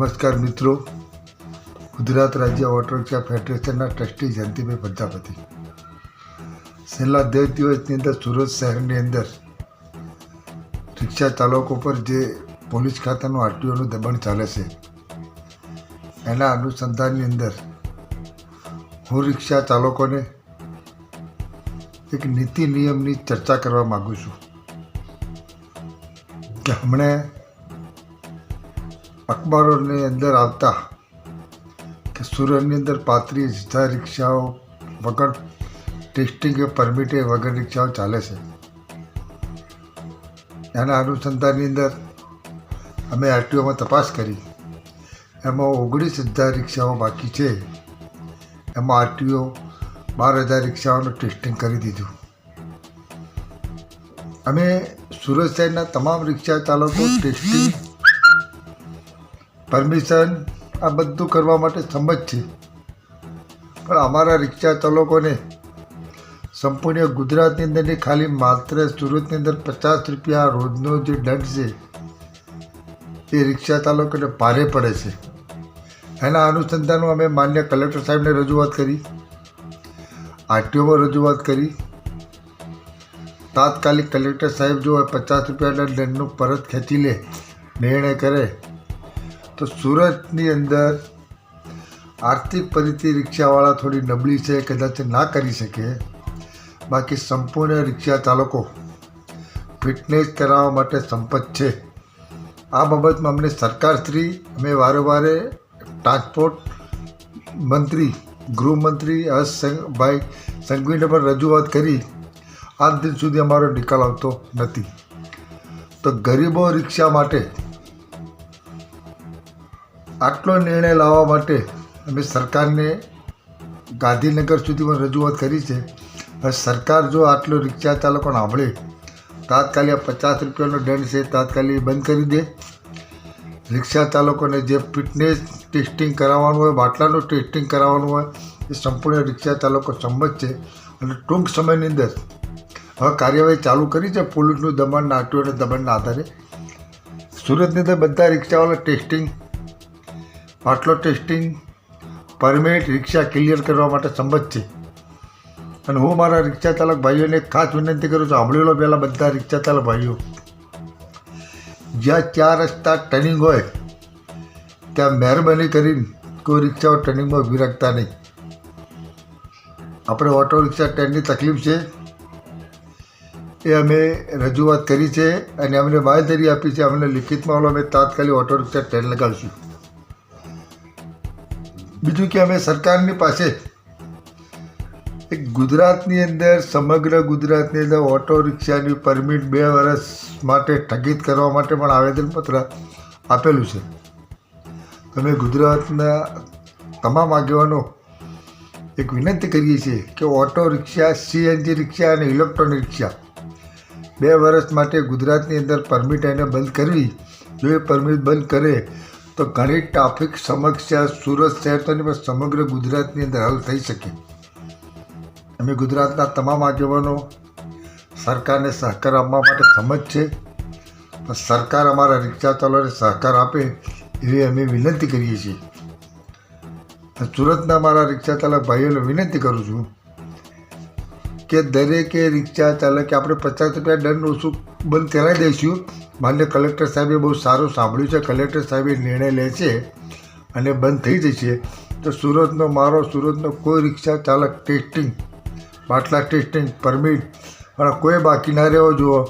નમસ્કાર મિત્રો. ગુજરાત રાજ્ય ઓટો રિક્ષા ફેડરેશનના ટ્રસ્ટી જયંતિભાઈ પ્રજાપતિ. છેલ્લા દસ દિવસની અંદર સુરત શહેરની અંદર રિક્ષા ચાલકો પર જે પોલીસ ખાતાનું આરટીઓનું દબાણ ચાલે છે, એના અનુસંધાનની અંદર હું રિક્ષા ચાલકોને એક નીતિ નિયમની ચર્ચા કરવા માગું છું. કે હમણે અખબારોની અંદર આવતા કે સુરતની અંદર પાંત્રીસ હજાર રિક્ષાઓ વગર ટેસ્ટિંગ કે પરમિટે વગર રિક્ષાઓ ચાલે છે. એના અનુસંધાનની અંદર અમે આરટીઓમાં તપાસ કરી. એમાં ઓગણીસ હજાર રિક્ષાઓ બાકી છે. એમાં આરટીઓ બાર હજાર રિક્ષાઓનું ટેસ્ટિંગ કરી દીધું. અમે સુરત શહેરના તમામ રિક્ષા ચાલકો ટેસ્ટિંગ પરમિશન આ બધું કરવા માટે સમજ છે. પણ અમારા રિક્ષા ચાલકોને સંપૂર્ણ ગુજરાતની અંદર ખાલી માત્ર સુરતની અંદર પચાસ રૂપિયા રોજનો જે દંડ છે, એ રિક્ષા ચાલકોને ભારે પડે છે. એના અનુસંધાનમાં અમે માન્ય કલેક્ટર સાહેબને રજૂઆત કરી, આરટીઓમાં રજૂઆત કરી. તાત્કાલિક કલેક્ટર સાહેબ જો પચાસ રૂપિયાના દંડનું પરત ખેંચી લે, નિર્ણય કરે તો સુરતની અંદર આર્થિક પરિસ્થિતિ રિક્ષાવાળા થોડી નબળી છે, કદાચ ના કરી શકે. બાકી સંપૂર્ણ રિક્ષા ચાલકો ફિટનેસ કરાવવા માટે સંપત છે. આ બાબતમાં અમને સરકારશ્રી અમે વારે વારે ટ્રાન્સપોર્ટ મંત્રી, ગૃહમંત્રી હર્ષ સંઘ- સંઘવીને પણ રજૂઆત કરી. આજ દિન સુધી અમારો નિકાલ આવતો નથી. તો ગરીબો રિક્ષા માટે આટલો નિર્ણય લાવવા માટે અમે સરકારને ગાંધીનગર સુધીમાં રજૂઆત કરી છે. હવે સરકાર જો આટલો રિક્ષા ચાલકોને સાંભળે, તાત્કાલિક પચાસ રૂપિયાનો દંડ છે, તાત્કાલિક બંધ કરી દે. રિક્ષા ચાલકોને જે ફિટનેસ ટેસ્ટિંગ કરાવવાનું હોય, બાટલાનું ટેસ્ટિંગ કરાવવાનું હોય, એ સંપૂર્ણ રિક્ષા ચાલકો સંમત છે. અને ટૂંક સમયની અંદર હવે કાર્યવાહી ચાલુ કરી છે, પોલીસનું દબાણના અને દબાણના આધારે. સુરતની અંદર બધા રિક્ષાવાળા ટેસ્ટિંગ આટલો ટેસ્ટિંગ પરમિટ રિક્ષા ક્લિયર કરવા માટે સંમત છે. અને હું મારા રિક્ષા ચાલક ભાઈઓને ખાસ વિનંતી કરું છું સાંભળી લો પહેલાં બધા રિક્ષા ચાલક ભાઈઓ. જ્યાં ચાર રસ્તા ટર્નિંગ હોય, ત્યાં મહેરબાની કરીને કોઈ રિક્ષાઓ ટર્નિંગમાં ઊભી રાખતા નહીં. આપણે ઓટો રિક્ષા ટ્રેનની તકલીફ છે. એ અમે રજૂઆત કરી છે અને અમને બાંયધરી આપી છે. અમને લિખિતમાં અમે તાત્કાલિક ઓટો રિક્ષા ટ્રેન લગાવીશું. બીજું કે અમે સરકારની પાસે એક ગુજરાતની અંદર, સમગ્ર ગુજરાતની અંદર ઓટો રિક્ષાની પરમિટ બે વર્ષ માટે સ્થગિત કરવા માટે પણ આવેદનપત્ર આપેલું છે. અમે ગુજરાતના તમામ આગેવાનો એક વિનંતી કરીએ છીએ કે ઓટો રિક્ષા, સીએનજી રિક્ષા અને ઇલેક્ટ્રોનિક રિક્ષા બે વર્ષ માટે ગુજરાતની અંદર પરમિટ એને બંધ કરવી. જો એ પરમિટ બંધ કરે તો ઘણી ટ્રાફિક સમસ્યા સુરત શહેર તો પણ સમગ્ર ગુજરાતની અંદર હલ થઈ શકે. અમે ગુજરાતના તમામ આગેવાનો સરકારને સહકાર આપવા માટે સમજ છે. પણ સરકાર અમારા રિક્ષા ચાલકોને સહકાર આપે એવી અમે વિનંતી કરીએ છીએ. સુરતના મારા રિક્ષા ચાલક ભાઈઓને વિનંતી કરું છું કે દરેકે રિક્ષા ચાલકે આપણે પચાસ રૂપિયા દંડ ઓછું બંધ કરાવી દઈશું. માન્ય કલેક્ટર સાહેબે બહુ સારું સાંભળ્યું છે. કલેક્ટર સાહેબે નિર્ણય લે છે અને બંધ થઈ જશે. તો સુરતનો મારો, સુરતનો કોઈ રિક્ષા ચાલક ટેસ્ટિંગ, બાટલા ટેસ્ટિંગ, પરમિટ અને કોઈ બાકી ના રહેવો જુઓ.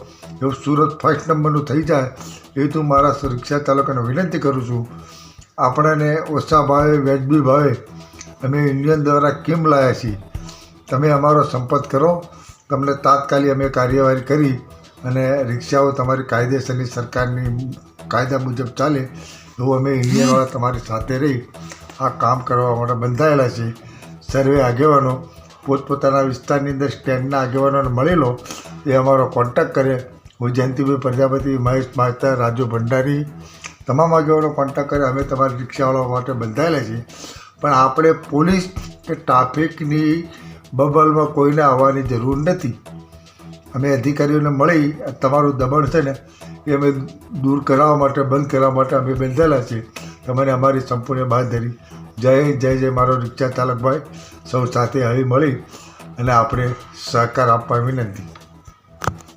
એવું સુરત ફર્સ્ટ નંબરનું થઈ જાય, એ તો મારા રિક્ષા ચાલકોને વિનંતી કરું છું. આપણને ઓછા ભાવે વ્યાજબી ભાવે અમે ઇન્ડિયન દ્વારા કેમ લાવ્યા છીએ? તમે અમારો સંપર્ક કરો. તમને તાત્કાલિક અમે કાર્યવાહી કરી અને રિક્ષાઓ તમારી કાયદેસરની સરકારની કાયદા મુજબ ચાલે એવું અમે ઇન્ડિયનવાળા તમારી સાથે રહી આ કામ કરવા માટે બંધાયેલા છે. સર્વે આગેવાનો પોતપોતાના વિસ્તારની અંદર સ્ટેન્ડના આગેવાનોને મળેલો એ અમારો કોન્ટેક્ટ કરે. હું જયંતિભાઈ પ્રજાપતિ, મહેશ માસ્તર રાજુ ભંડારી તમામ આગેવાનો કોન્ટેક્ટ કરે. અમે તમારી રિક્ષાવાળા માટે બંધાયેલા છીએ. પણ આપણે પોલીસ કે ટ્રાફિકની બબલમાં કોઈને આવવાની જરૂર નથી. અમે અધિકારીઓને મળી તમારું દબાણ છે ને એ અમે દૂર કરાવવા માટે, બંધ કરવા માટે અમે બંધેલા છીએ. તમને અમારી સંપૂર્ણ બાંધરી જય જય જય મારો રિક્ષા ચાલક ભાઈ સૌ સાથે હળી મળી અને આપણે સહકાર આપવા વિનંતી.